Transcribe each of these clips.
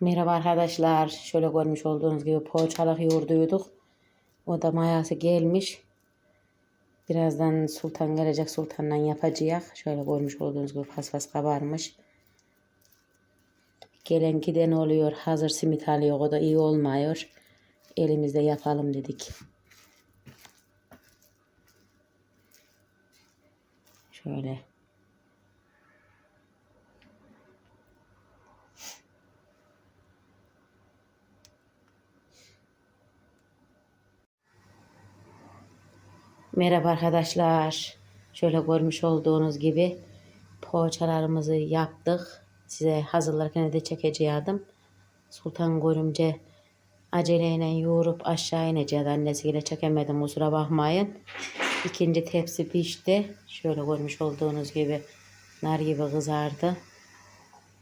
Merhaba arkadaşlar. Şöyle görmüş olduğunuz gibi poğaçalık yoğurduyduk. O da mayası gelmiş. Birazdan sultan gelecek. Sultanla yapacağız. Şöyle görmüş olduğunuz gibi paspas kabarmış. Gelen giden oluyor. Hazır simit alıyor. O da iyi olmuyor. Elimizde yapalım dedik. Şöyle. Merhaba arkadaşlar. Şöyle görmüş olduğunuz gibi poğaçalarımızı yaptık. Size hazırlarken de çekeceğim. Sultan görümce aceleyle yoğurup aşağı ineceğiz. Annesiyle çekemedim kusura bakmayın. İkinci tepsi pişti. Şöyle görmüş olduğunuz gibi nar gibi kızardı.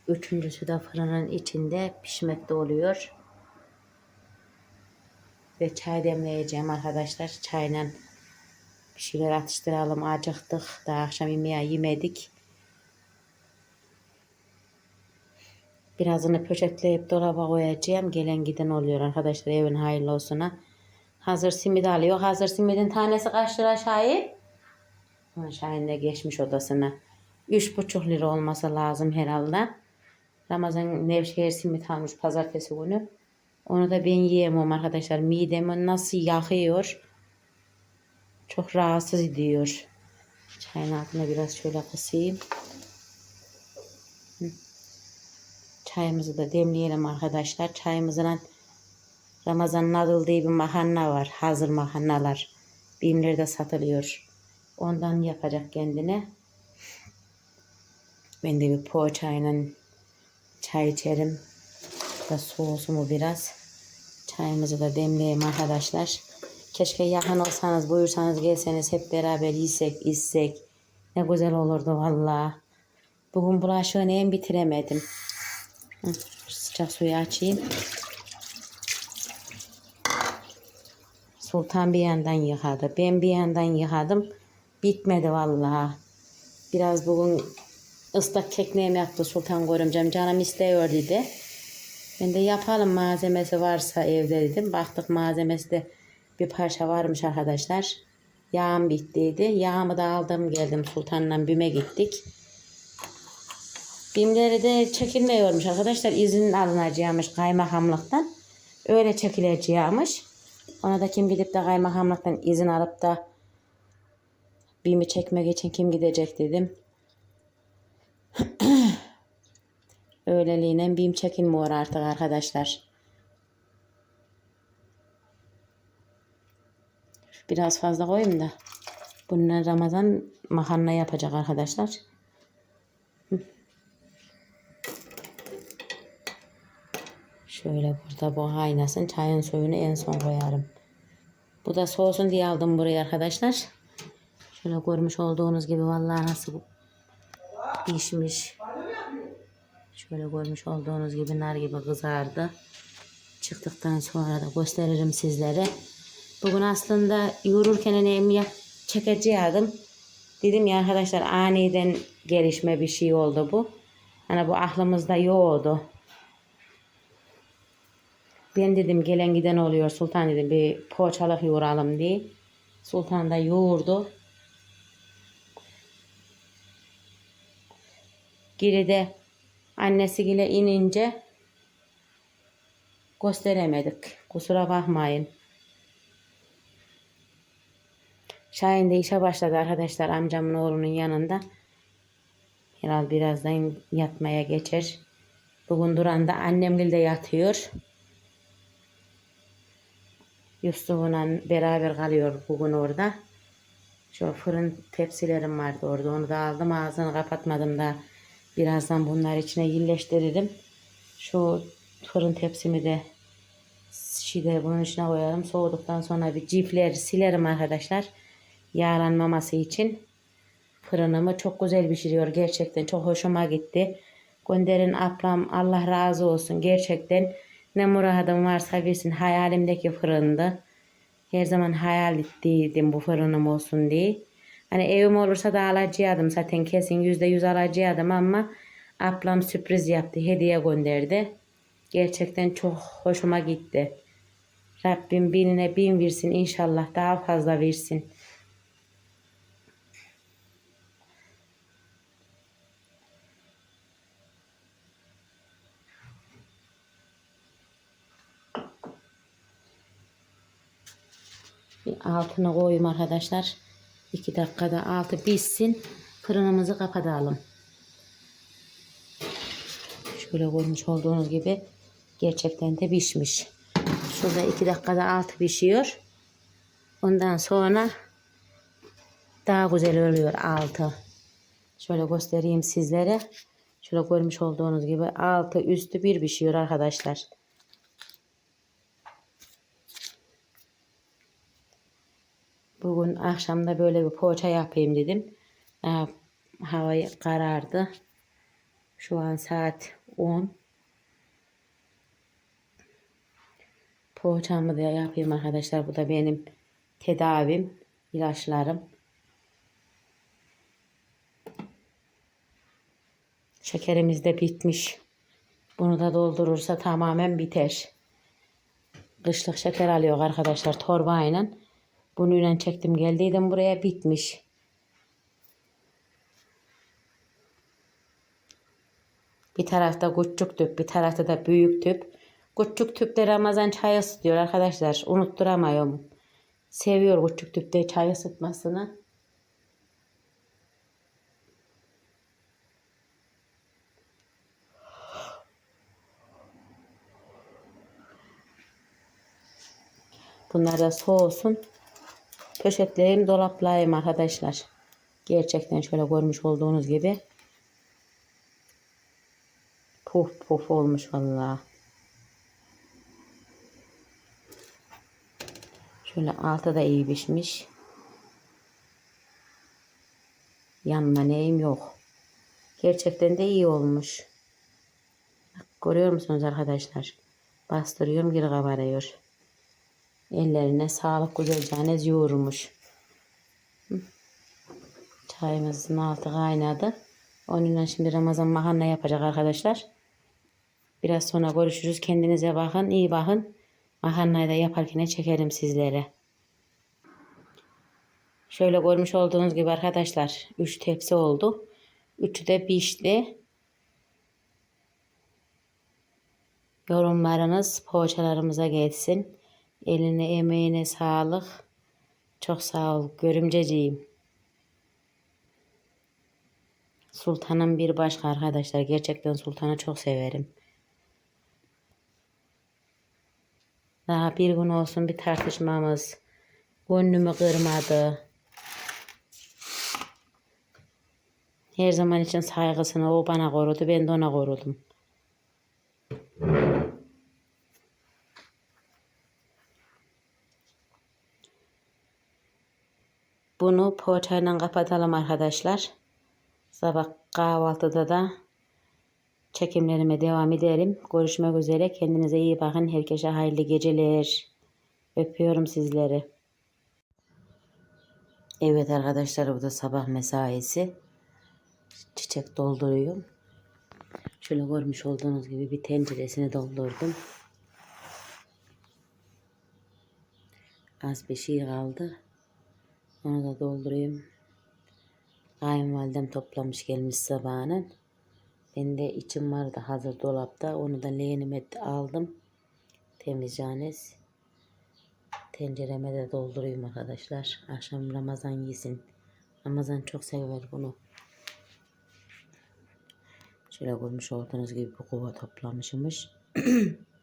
Üçüncüsü de fırının içinde pişmekte oluyor. Ve çay demleyeceğim arkadaşlar. Çayla bir şeyler atıştıralım. Acıktık. Daha akşam yemeği yemedik. Birazını poşetleyip dolaba koyacağım. Gelen giden oluyor arkadaşlar. Evin hayırlı olsuna. Hazır simit alıyor. Hazır simidin tanesi kaç lira Şahin? Ha, Şahin de geçmiş odasına. Üç buçuk lira olması lazım herhalde. Ramazan Nevşehir simit almış pazartesi günü. Onu da ben yiyemem arkadaşlar. Midemi nasıl yakıyor. Çok rahatsız ediyor. Çayın altına biraz şöyle kısayım. Çayımızı da demleyelim arkadaşlar. Çayımızın Ramazan Nadıl diye bir mahanna var. Hazır mahannalar. Bimlerde satılıyor. Ondan yapacak kendine. Ben de bir poğaçayla çay içerim. Da soğusumu biraz. Çayımızı da demleyeyim arkadaşlar. Keşke yakın olsanız buyursanız gelseniz hep beraber yesek içsek. Ne güzel olurdu valla. Bugün bulaşığı neyin bitiremedim. Sıcak suyu açayım. Sultan bir yandan yıkadı. Ben bir yandan yıkadım. Bitmedi vallahi. Biraz bugün ıslak kekneğimi yaptı Sultan görümcem. Canım istiyor dedi. Ben de yapalım malzemesi varsa evde dedim. Baktık malzemesi de bir parça varmış arkadaşlar. Yağım bittiydi. Yağımı da aldım geldim Sultan'la BİM'e gittik. BİM'leri de çekilmiyormuş arkadaşlar. İzin alınacakmış kaymakamlıktan. Öyle çekileceğimiş. Ona da kim gidip de kaymakamlıktan izin alıp da BİM'i çekmek için kim gidecek dedim. Öyleliğine BİM çekilmiyor artık arkadaşlar. Biraz fazla koyayım da. Bunlar Ramazan makarna yapacak arkadaşlar. Şöyle burada bu kaynasın. Çayın suyunu en son koyarım. Bu da soğusun diye aldım buraya arkadaşlar. Şöyle görmüş olduğunuz gibi vallahi nasıl pişmiş. Şöyle görmüş olduğunuz gibi nar gibi kızardı. Çıktıktan sonra da gösteririm sizlere. Bugün aslında yoğururken emeğimi çekeceğim. Dedim ya arkadaşlar aniden gelişme bir şey oldu bu. Hani bu aklımızda yoktu. Ben dedim gelen giden oluyor Sultan dedim bir poğaçalık yoğuralım diye. Sultan da yoğurdu. Geride annesiyle inince gösteremedik. Kusura bakmayın. Şahin de işe başladı arkadaşlar amcamın oğlunun yanında. Herhalde birazdan yatmaya geçer. Bugün Duran da annemle de yatıyor. Yusuf'la beraber kalıyor bugün orada. Şu fırın tepsilerim vardı orada. Onu da aldım ağzını kapatmadım da birazdan bunlar içine yerleştiririm. Şu fırın tepsimi de şeyde bunun içine koyarım. Soğuduktan sonra bir cifler silerim arkadaşlar yağlanmaması için fırınımı çok güzel pişiriyor. Gerçekten çok hoşuma gitti. Gönderin ablam Allah razı olsun. Gerçekten ne muradım varsa bilsin hayalimdeki fırındı. Her zaman hayal ettiydim bu fırınım olsun diye. Hani evim olursa da alacaktım zaten kesin yüzde yüz alacaktım ama ablam sürpriz yaptı. Hediye gönderdi. Gerçekten çok hoşuma gitti. Rabbim binine bin versin inşallah daha fazla versin. Bir altına koyayım arkadaşlar. 2 dakikada altı pişsin. Fırınımızı kapatalım. Şöyle koymuş olduğunuz gibi gerçekten de pişmiş. Şurada 2 dakikada altı pişiyor. Ondan sonra daha güzel oluyor altı. Şöyle göstereyim sizlere. Şöyle görmüş olduğunuz gibi altı üstü bir pişiyor arkadaşlar. Bugün akşamda böyle bir poğaça yapayım dedim. Daha hava karardı. Şu an saat 10. Poğaçamı da yapayım arkadaşlar. Bu da benim tedavim, ilaçlarım. Şekerimiz de bitmiş. Bunu da doldurursa tamamen biter. Kışlık şeker alıyor arkadaşlar torbayla. Bununla çektim geldiydim buraya bitmiş. Bir tarafta küçük tüp, bir tarafta da büyük tüp. Küçük tüpte Ramazan çay ısıtıyor arkadaşlar. Unutturamıyorum. Seviyor küçük tüpte çay ısıtmasını. Bunlar da soğusun. Poşetleyeyim, dolaplayayım arkadaşlar. Gerçekten şöyle görmüş olduğunuz gibi. Puf puf olmuş vallahi. Şöyle altı da iyi pişmiş. Yanma neyim yok. Gerçekten de iyi olmuş. Bak, görüyor musunuz arkadaşlar? Bastırıyorum geri kabarıyor. Ellerine sağlık güzelce yoğurmuş. Çayımızın altı kaynadı. Onunla şimdi Ramazan makarna yapacak arkadaşlar. Biraz sonra görüşürüz. Kendinize bakın. iyi bakın. Makarnayı da yaparken çekerim sizlere. Şöyle görmüş olduğunuz gibi arkadaşlar 3 tepsi oldu. Üçü de pişti. Yorumlarınız poğaçalarımıza gelsin. Eline emeğine sağlık. Çok sağ ol görümceciğim. Sultan'ın bir başka arkadaşlar. Gerçekten Sultan'ı çok severim. Daha bir gün olsun bir tartışmamız. Gönlümü kırmadı. Her zaman için saygısını o bana korudu. Ben de ona korudum. Bunu poğaçayla kapatalım arkadaşlar. Sabah kahvaltıda da çekimlerime devam edelim. Görüşmek üzere. Kendinize iyi bakın. Herkese hayırlı geceler. Öpüyorum sizleri. Evet arkadaşlar bu da sabah mesaisi. Çiçek dolduruyorum. Şöyle görmüş olduğunuz gibi bir tenceresini doldurdum. Az bir şey kaldı. Onu da doldurayım. Kayınvalidem toplamış gelmiş sabahın. Ben de içim vardı hazır dolapta. Onu da leğenime aldım. Temizcanez. Tencereme de doldurayım arkadaşlar. Akşam Ramazan yesin. Ramazan çok sever bunu. Şöyle görmüş olduğunuz gibi bir kova toplamışmış.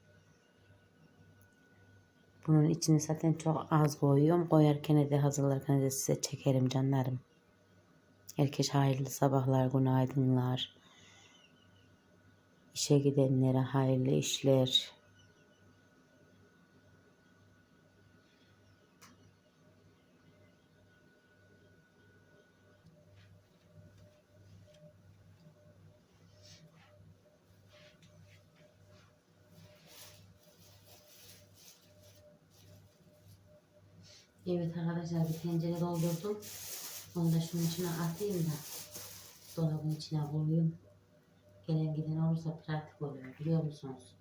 Bunun içini zaten çok az koyuyorum. Koyarken de hazırlarken de size çekerim canlarım. Herkes hayırlı sabahlar, günaydınlar. İşe gidenlere hayırlı işler. Evet arkadaşlar bir tencere doldurdum. Onu da şunun içine atayım da dolabın içine koyayım. Gelen giden olursa pratik oluyor biliyor musunuz?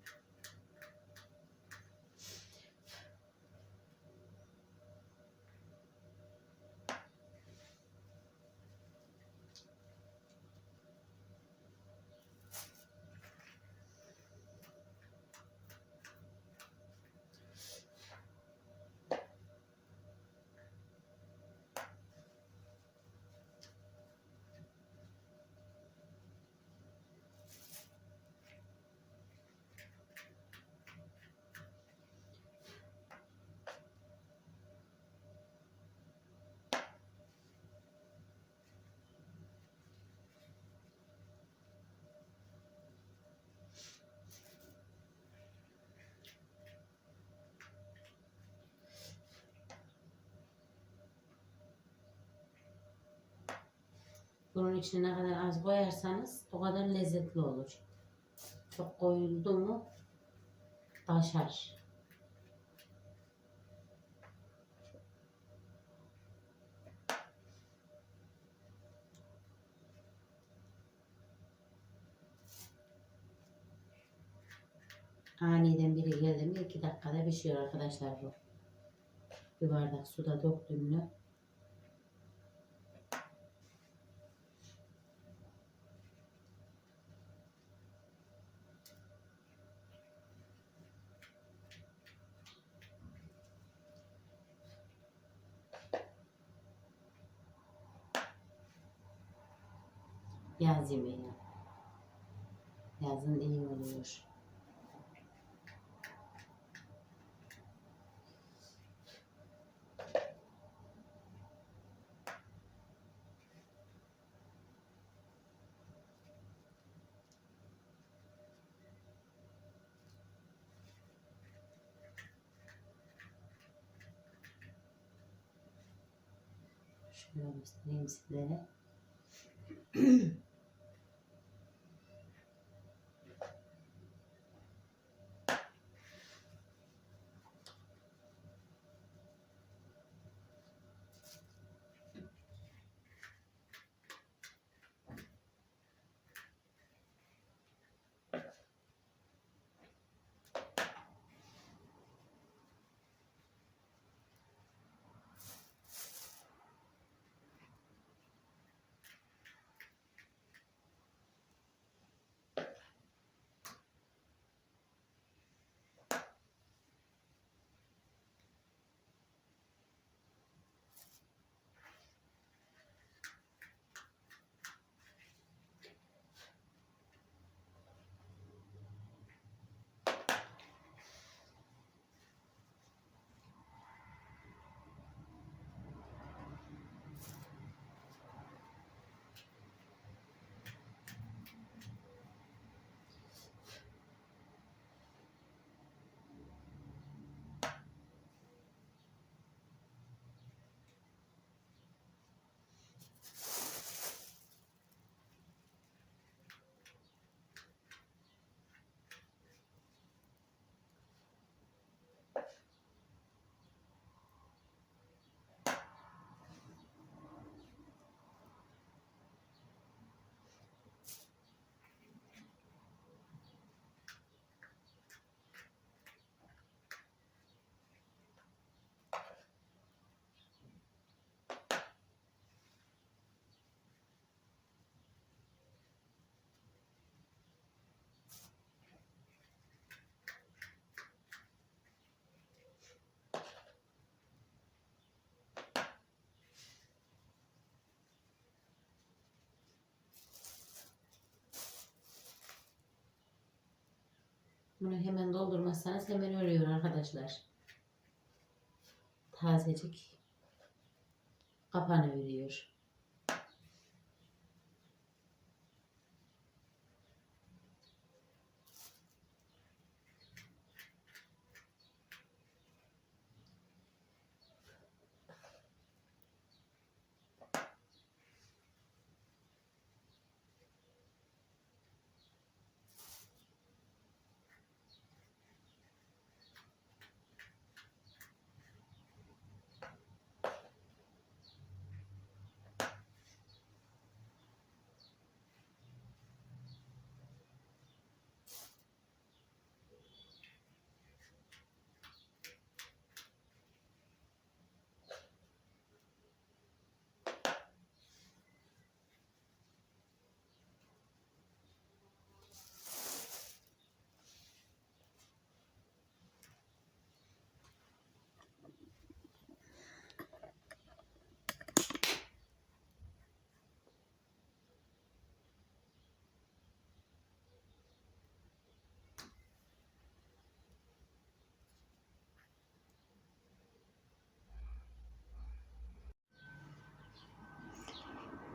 Bunun içine ne kadar az koyarsanız o kadar lezzetli olur. Çok koyuldu mu taşar. Aniden biri geldi mi iki dakikada pişiyor arkadaşlar bu. Bir bardak suda döktüm Yaz. Yazın iyi oluyor. Şöyle göstereyim sizlere. Bunu hemen doldurmazsanız hemen ölüyor arkadaşlar. Tazecik kapanıveriyor.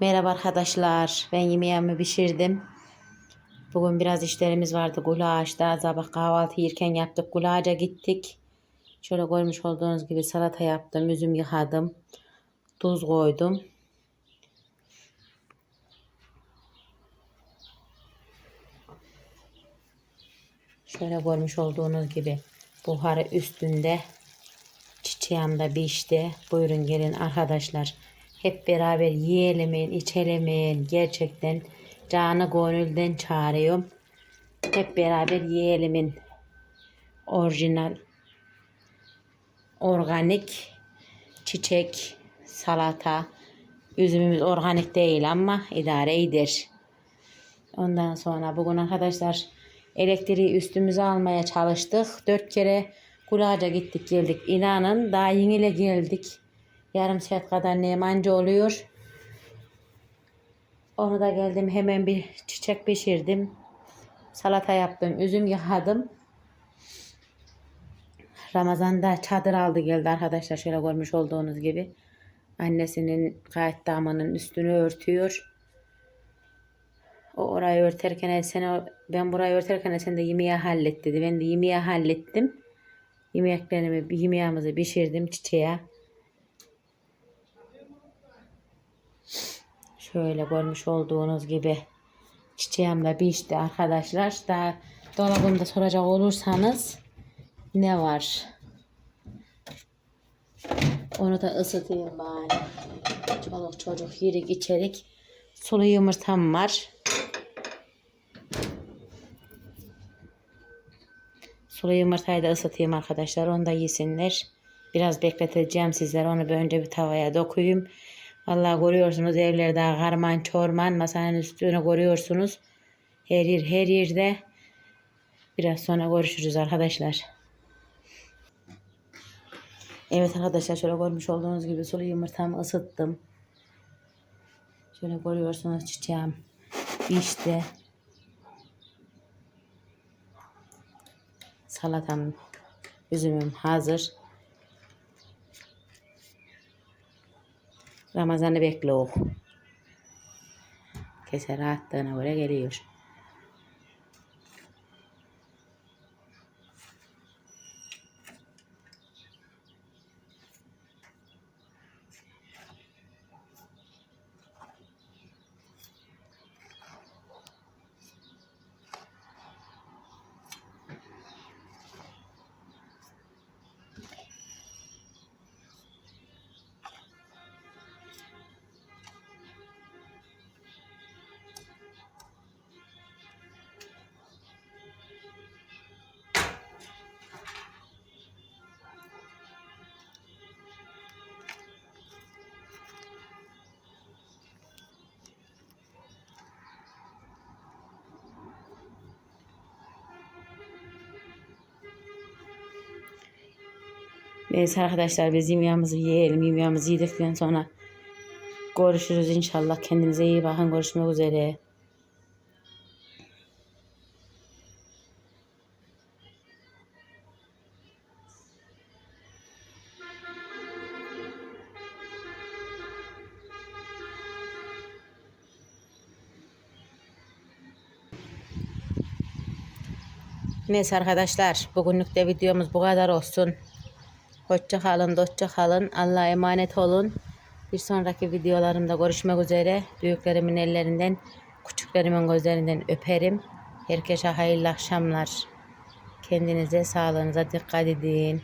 Merhaba arkadaşlar. Ben yemeğimi pişirdim. Bugün biraz işlerimiz vardı. Gulaşta sabah kahvaltı yerken yaptık. Gulaca gittik. Şöyle görmüş olduğunuz gibi salata yaptım. Üzüm yıkadım. Tuz koydum. Şöyle görmüş olduğunuz gibi buharı üstünde çiçeğim de pişti. Buyurun gelin arkadaşlar. Hep beraber yiyelim, içelim. Gerçekten canı gönülden çağırıyorum. Hep beraber yiyelim. Orijinal, organik çiçek, salata. Üzümümüz organik değil ama idare eder. Ondan sonra bugün arkadaşlar elektriği üstümüze almaya çalıştık. Dört kere kulaca gittik geldik. İnanın daha yeniyle geldik. Yarım saat kadar nemancı oluyor. Onu da geldim hemen bir çiçek pişirdim. Salata yaptım. Üzüm yıkadım. Ramazan'da çadır aldı geldi arkadaşlar. Şöyle görmüş olduğunuz gibi. Annesinin gayet damının üstünü örtüyor. O orayı örterken sen ben burayı örterken sen de yemeği hallet dedi. Ben de yemeği hallettim. Yemeklerimi, yemeğimizi pişirdim çiçeğe. Şöyle görmüş olduğunuz gibi çiçeğim de pişti arkadaşlar. Daha dolabımda soracak olursanız ne var? Onu da ısıtayım bari. Çoluk çocuk yirik içerik. Sulu yumurtam var. Sulu yumurtayı da ısıtayım arkadaşlar. Onu da yesinler. Biraz bekleteceğim sizlere. Onu bir önce bir tavaya dokuyayım. Vallahi görüyorsunuz evlerde karman çorman masanın üstüne görüyorsunuz. Her yer her yerde. Biraz sonra görüşürüz arkadaşlar. Evet arkadaşlar şöyle görmüş olduğunuz gibi sulu yumurtamı ısıttım. Şöyle görüyorsunuz çiçeğim pişti. Salatam, üzümüm hazır. Ramazan'ı bekliyor. Keser attığına göre geliyor. Neyse arkadaşlar biz yemeğimizi yiyelim. Yemeğimizi yedikten sonra görüşürüz inşallah. Kendinize iyi bakın. Görüşmek üzere. Neyse arkadaşlar bugünlük de videomuz bu kadar olsun. Hoşça kalın, dostça kalın. Allah'a emanet olun. Bir sonraki videolarımda görüşmek üzere. Büyüklerimin ellerinden, küçüklerimin gözlerinden öperim. Herkese hayırlı akşamlar. Kendinize, sağlığınıza dikkat edin.